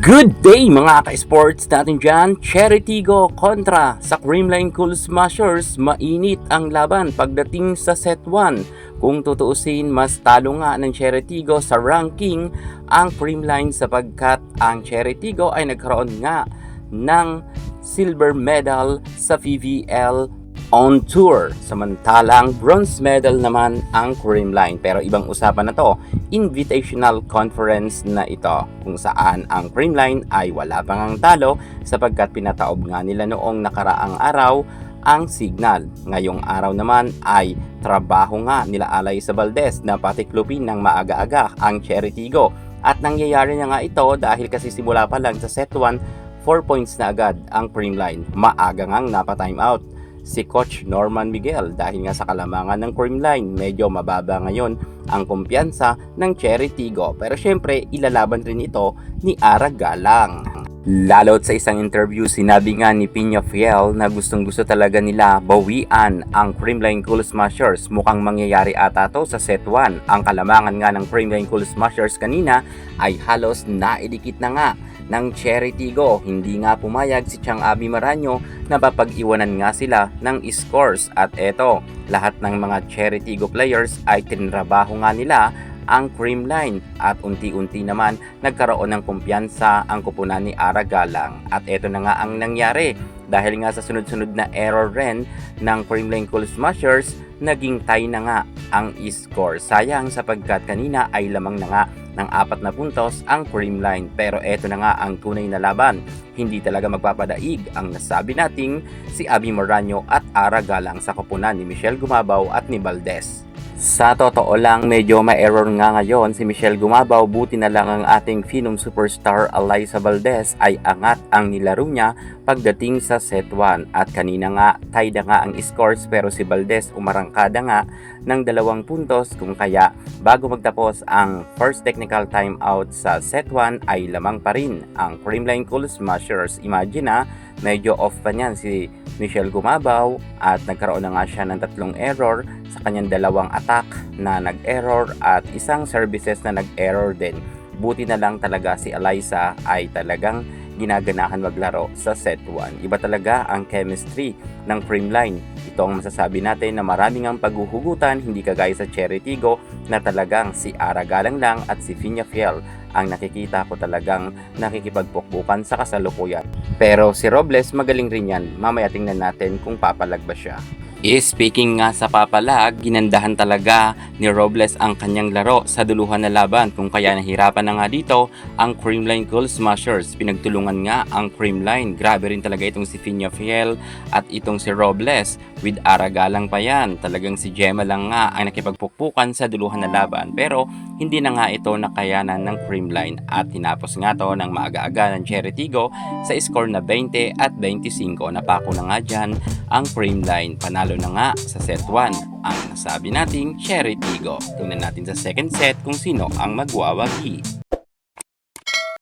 Good day mga ka-sports natin dyan. Cherry Tigo kontra sa Creamline Cool Smashers. Mainit ang laban pagdating sa set 1. Kung tutuusin, mas talo nga ng Cherry Tigo sa ranking ang Creamline sapagkat ang Cherry Tigo ay nagkaroon nga ng silver medal sa VVL on tour. Samantalang bronze medal naman ang Creamline. Pero ibang usapan na to, invitational conference na ito kung saan ang Creamline ay wala pang ang talo sapagkat pinataob nga nila noong nakaraang araw ang signal. Ngayong araw naman ay trabaho nga nila Alay sa Valdez na patiklupin ng maaga-aga ang Cherry Tigo. At nangyayari na nga ito dahil kasi simula pa lang sa set 1, 4 points na agad ang Creamline. Maaga ngang napa-time out si Coach Norman Miguel dahil nga sa kalamangan ng Creamline. Medyo mababa ngayon ang kumpiyansa ng Cherry Tigo pero syempre ilalaban rin ito ni Ara Galang. Lalo't sa isang interview, sinabi nga ni Pina Fiel na gustong gusto talaga nila bawian ang Creamline Cool Smashers. Mukhang mangyayari ata to sa set 1. Ang kalamangan nga ng Creamline Cool Smashers kanina ay halos naidikit na nga ng Cherry Tigo. Hindi nga pumayag si Chang Abi Maranyo na papag-iwanan nga sila ng scores. At eto, lahat ng mga Cherry Tigo players ay tinrabaho nga nila ang Creamline at unti-unti naman nagkaroon ng kumpiyansa ang kupunan ni Ara Galang. At eto na nga ang nangyari dahil nga sa sunod-sunod na error rin ng Creamline Cool Smashers, naging tie na nga ang score. Sayang sapagkat kanina ay lamang na nga ng apat na puntos ang Creamline. Pero eto na nga ang tunay na laban. Hindi talaga magpapadaig ang nasabi nating si Abi Moranyo at Ara Galang sa kupunan ni Michelle Gumabaw at ni Valdez. Sa totoo lang, medyo ma-error nga ngayon si Michelle Gumabaw. Buti na lang ang ating Phenom superstar Eliza Valdez ay angat ang nilaro niya pagdating sa set 1. At kanina nga, tied nga ang scores pero si Valdez umarangkada nga ng dalawang puntos kung kaya bago magtapos ang first technical timeout sa set 1 ay lamang pa rin ang Creamline Cool Smashers. Imagine na, medyo off pa niyan si Michelle Gumabaw at nagkaroon na nga siya ng tatlong error sa kanyang dalawang attack na nag-error at isang services na nag-error din. Buti na lang talaga si Eliza ay talagang ginaganahan maglaro sa set 1. Iba talaga ang chemistry ng Creamline. Ito ang masasabi natin na maraming ang paghuhugutan, hindi kagaya sa Cherry Tigo na talagang si Ara Galang lang at si Finya Fiel ang nakikita ko talagang nakikipagpukbukan sa kasalukuyan. Pero si Robles magaling rin yan. Mamaya tingnan natin kung papalag ba siya. Eh, speaking nga sa papalag, ginandahan talaga ni Robles ang kanyang laro sa duluhan na laban kung kaya nahirapan na nga dito ang Creamline Goal Smashers. Pinagtulungan nga ang Creamline. Grabe rin talaga itong si Finya Fiel at itong si Robles with Aragalang pa yan. Talagang si Gemma lang nga ang nakipagpukpukan sa duluhan na laban pero hindi na nga ito nakayanan ng Creamline at tinapos nga to ng maaga-aga ng Cherry Tigo sa score na 20 at 25. Napako na nga dyan ang Creamline. Panalo na nga sa set 1 ang nasabi nating Cherry Tigo. Tingnan natin sa second set kung sino ang magwawagi.